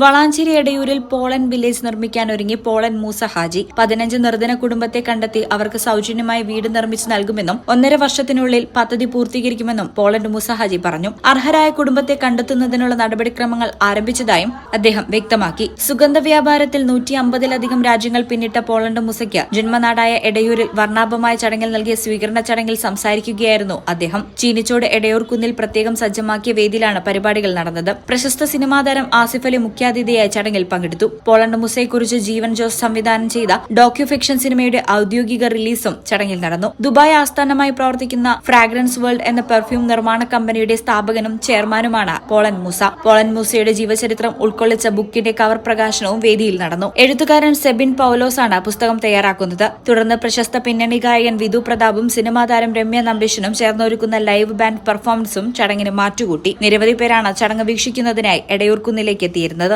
Valanchery എടയൂരിൽ pollen village നിർമ്മിക്കാൻ ഒരുങ്ങി pollen Musa Haji. പതിനഞ്ച് നിർധന കുടുംബത്തെ കണ്ടെത്തി അവർക്ക് സൗജന്യമായി വീട് നിർമ്മിച്ച് നൽകുമെന്നും ഒന്നര വർഷത്തിനുള്ളിൽ പദ്ധതി പൂർത്തീകരിക്കുമെന്നും പോളൻ മൂസ ഹാജി പറഞ്ഞു. അർഹരായ കുടുംബത്തെ കണ്ടെത്തുന്നതിനുള്ള നടപടിക്രമങ്ങൾ ആരംഭിച്ചതായും അദ്ദേഹം വ്യക്തമാക്കി. സുഗന്ധ വ്യാപാരത്തിൽ നൂറ്റി അമ്പതിലധികം രാജ്യങ്ങൾ പിന്നിട്ട പോളണ്ട് മൂസയ്ക്ക് ജന്മനാടായ എടയൂരിൽ വർണാഭമായ ചടങ്ങിൽ നൽകിയ സ്വീകരണ ചടങ്ങിൽ സംസാരിക്കുകയായിരുന്നു അദ്ദേഹം. ചീനിച്ചോട് എടയൂർ കുന്നിൽ പ്രത്യേകം സജ്ജമാക്കിയ വേദിയിലാണ് പരിപാടികൾ നടന്നത്. പ്രശസ്ത സിനിമാതാരം ആസിഫ് അലി മുഖ്യാതിഥിയായി ചടങ്ങിൽ പങ്കെടുത്തു. പോളണ്ട് മുസയെക്കുറിച്ച് ജീവൻ ജോസ് സംവിധാനം ചെയ്ത ഡോക്യുഫിക്ഷൻ സിനിമയുടെ ഔദ്യോഗിക റിലീസും ചടങ്ങിൽ നടന്നു. ദുബായ് ആസ്ഥാനമായി പ്രവർത്തിക്കുന്ന ഫ്രാഗ്രൻസ് വേൾഡ് എന്ന പെർഫ്യൂം നിർമ്മാണ കമ്പനിയുടെ സ്ഥാപകനും ചെയർമാനുമാണ് പോളൻ മുസ. പോളൻ മുസയുടെ ജീവചരിത്രം ഉൾക്കൊള്ളിച്ച ബുക്കിന്റെ കവർ പ്രകാശനവും വേദിയിൽ നടന്നു. എഴുത്തുകാരൻ സെബിൻ പൌലോസ് ആണ് പുസ്തകം തയ്യാറാക്കുന്നത്. തുടർന്ന് പ്രശസ്ത പിന്നണി ഗായകൻ വിധു പ്രതാപും സിനിമാ താരം രമ്യ നമ്പീശനും ചേർന്നൊരുക്കുന്ന ലൈവ് ബാൻഡ് പെർഫോമൻസും ചടങ്ങിന് മാറ്റുകൂട്ടി. നിരവധി പേരാണ് ചടങ്ങ് വീക്ഷിക്കുന്നതിനായി എടയൂർക്കുന്നിലേക്ക് എത്തിയിരുന്നത്.